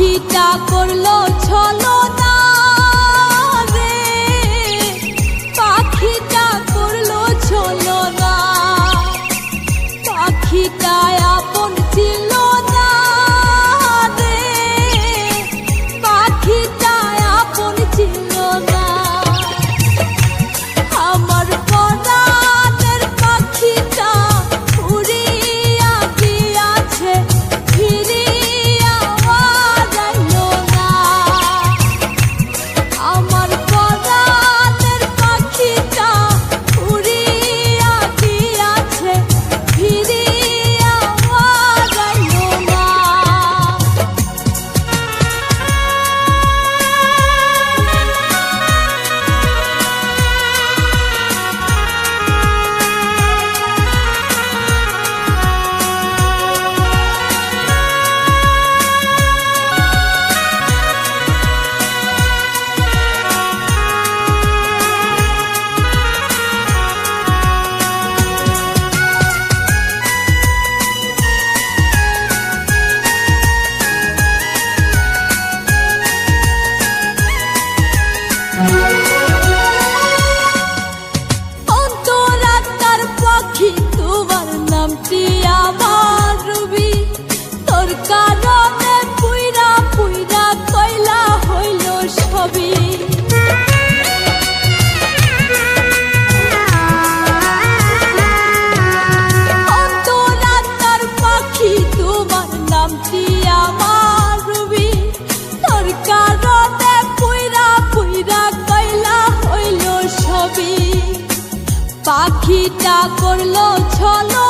পাখিটা করল ছলো পাখিটা করল ছলো না পাখিটা পাখিটা করল ছলো